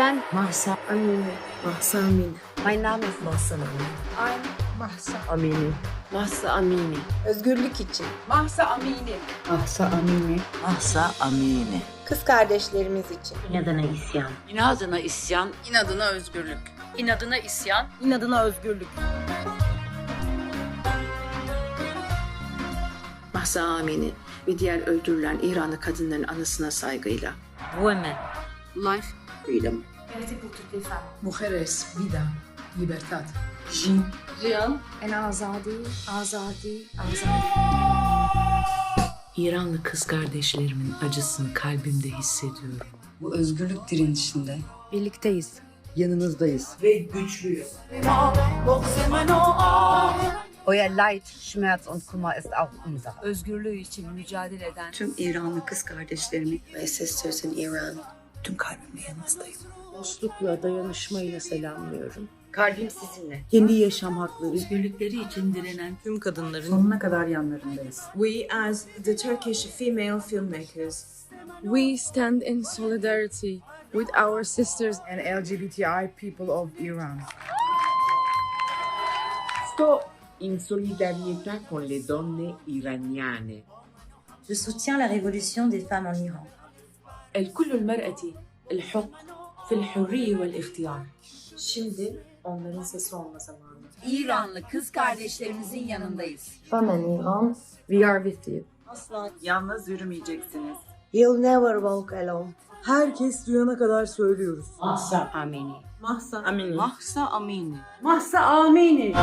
Ben Mahsa Amini. Mahsa Amini. mein Name ist Mahsa Amini. Mahsa Amini. Mahsa Amini. Özgürlük için. Mahsa Amini. Mahsa Amini. Mahsa Amini. Kız kardeşlerimiz için. İnadına isyan. İnadına isyan, İnadına özgürlük. İnadına isyan, İnadına özgürlük. Mahsa Amini ve diğer öldürülen İranlı kadınların anısına saygıyla. women. life, freedom. Mujeres, vida, libertad. Jin, En azadi, azadi, azadi. İranlı kız kardeşlerimin acısını kalbimde hissediyorum. Bu özgürlük direnişinde Birlikteyiz. Yanınızdayız. Euer Leid, Schmerz und Kummer ist auch unser. Özgürlüğü için mücadele eden tüm İranlı kız kardeşlerimi My sisters in Iran. Tüm kalbimle yanınızdayım. Dostlukla, dayanışmayla selamlıyorum. Kalbim sizinle. Kendi yaşam hakları, özgürlükleri için direnen tüm kadınların sonuna kadar yanlarındayız. We, as the Turkish female filmmakers, we stand in solidarity with our sisters and LGBTI people of Iran. Sto in solidarietà con le donne iraniane. Je soutiens la révolution des femmes en Iran. الكل المرأة الحق في الحرية والاختيار. şimdi onların sesi olma zamanı. İranlı kız kardeşlerimizin yanındayız. Femen İran. We are with you. Asla Yalnız yürümeyeceksiniz. You'll never walk alone. Herkes duyana kadar söylüyoruz. Mahsa Amini. Mahsa Amini. Mahsa Amini. Mahsa Amini.